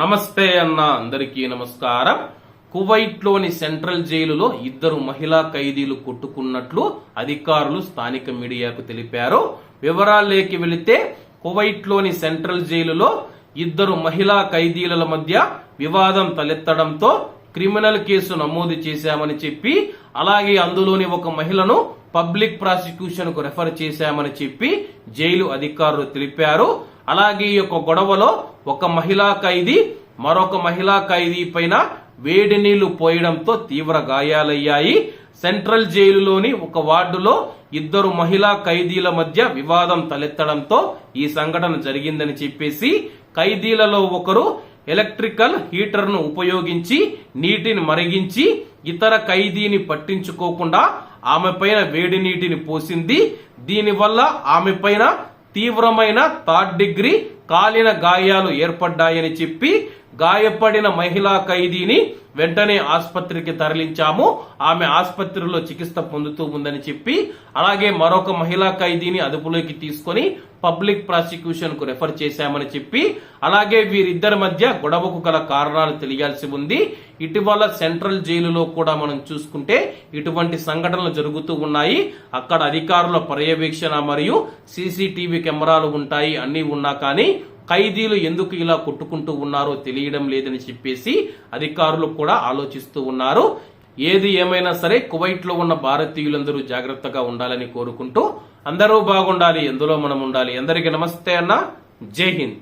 నమస్తే అన్న అందరికీ నమస్కారం. కువైట్లోని సెంట్రల్ జైలులో ఇద్దరు మహిళా ఖైదీలు కొట్టుకున్నట్లు అధికారులు స్థానిక మీడియాకు తెలిపారు. వివరాల్లోకి వెళితే కువైట్లోని సెంట్రల్ జైలులో ఇద్దరు మహిళా ఖైదీల మధ్య వివాదం తలెత్తడంతో క్రిమినల్ కేసు నమోదు చేశామని చెప్పి అలాగే అందులోని ఒక మహిళను పబ్లిక్ ప్రాసిక్యూషన్కు రెఫర్ చేశామని చెప్పి జైలు అధికారులు తెలిపారు. అలాగే ఈ యొక్క గొడవలో ఒక మహిళా ఖైదీ మరొక మహిళా ఖైదీ పైన వేడి నీళ్ళు పోయడంతో తీవ్ర గాయాలయ్యాయి. సెంట్రల్ జైలులోని ఒక వార్డులో ఇద్దరు మహిళా ఖైదీల మధ్య వివాదం తలెత్తడంతో ఈ సంఘటన జరిగిందని చెప్పేసి ఖైదీలలో ఒకరు ఎలక్ట్రికల్ హీటర్ను ఉపయోగించి నీటిని మరిగించి ఇతర ఖైదీని పట్టించుకోకుండా ఆమె పైన వేడి నీటిని పోసింది. దీనివల్ల ఆమె పైన తీవ్రమైన థర్డ్ డిగ్రీ కాలిన గాయాలు ఏర్పడ్డాయని చెప్పి గాయపడిన మహిళా ఖైదీని వెంటనే ఆసుపత్రికి తరలించాము. ఆమె ఆసుపత్రిలో చికిత్స పొందుతూ ఉందని చెప్పి అలాగే మరొక మహిళా ఖైదీని అదుపులోకి తీసుకొని పబ్లిక్ ప్రాసిక్యూషన్కు రెఫర్ చేశామని చెప్పి అలాగే వీరిద్దరి మధ్య గొడవకు గల కారణాలు తెలియాల్సి ఉంది. ఇటీవల సెంట్రల్ జైలులో కూడా మనం చూసుకుంటే ఇటువంటి సంఘటనలు జరుగుతూ ఉన్నాయి. అక్కడ అధికారుల పర్యవేక్షణ మరియు సీసీటీవీ కెమెరాలు ఉంటాయి అన్ని ఉన్నా కానీ ఖైదీలు ఎందుకు ఇలా కొట్టుకుంటూ ఉన్నారో తెలియడం లేదని చెప్పేసి అధికారులు కూడా ఆలోచిస్తూ ఉన్నారు. ఏది ఏమైనా సరే కువైట్లో ఉన్న భారతీయులందరూ జాగ్రత్తగా ఉండాలని కోరుకుంటూ అందరూ బాగుండాలి ఎందులో మనం ఉండాలి? అందరికీ నమస్తే అన్న. జై హింద్.